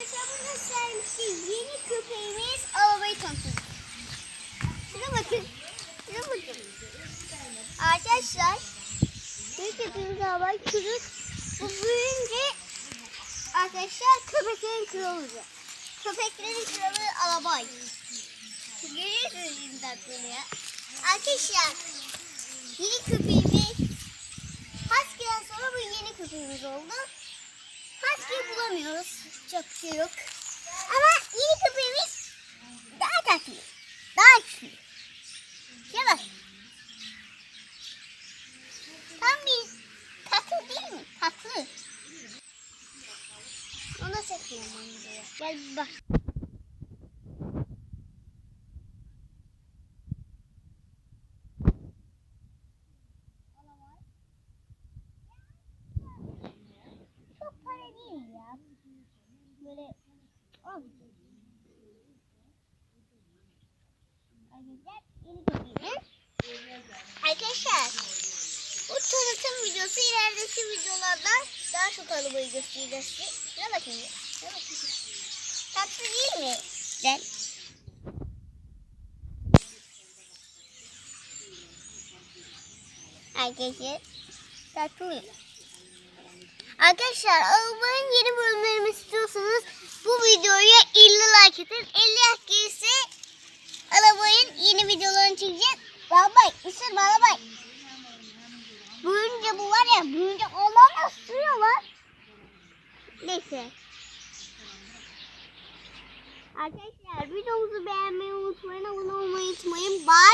Yaşamını sermişti. Yeni köpeğimiz arabayı tanıtıyor. Şuna bakın. Şuna bakın. Arkadaşlar. Yeni köpeğimiz arabayı kırık. Bu büyüyünce arkadaşlar köpeklerin kralı. Köpeklerin kralı arabay. Görüyorsunuz şimdi tatlını ya. Arkadaşlar. Yeni köpeğimiz Husky'den sonra bu yeni köpeğimiz oldu. Husky bulamıyoruz. Çok şey yok. Ama yeni köpeğimiz daha tatlı. Daha güçlü. Bak. Tam bir tatlı değil mi? Tatlı. Onu çekiyorum ben buraya. Gel bak. Çok para değil ya. Böyle az. Arkadaşlar bu tanıtım videosu ilerideki videolarda daha çok arabayı göstereceğiz bakın ya. Şuna bakın. Tatlı değil mi? Güzel. Arkadaşlar tatlı. Arkadaşlar arabanın yeni bölümlerini çekeceğiz. Babay, ısır babay. Büyünce bu var ya, büyünce nasıl sürüyor lan? Neyse. Arkadaşlar videomuzu beğenmeyi unutmayın, abone olmayı unutmayın. Bay.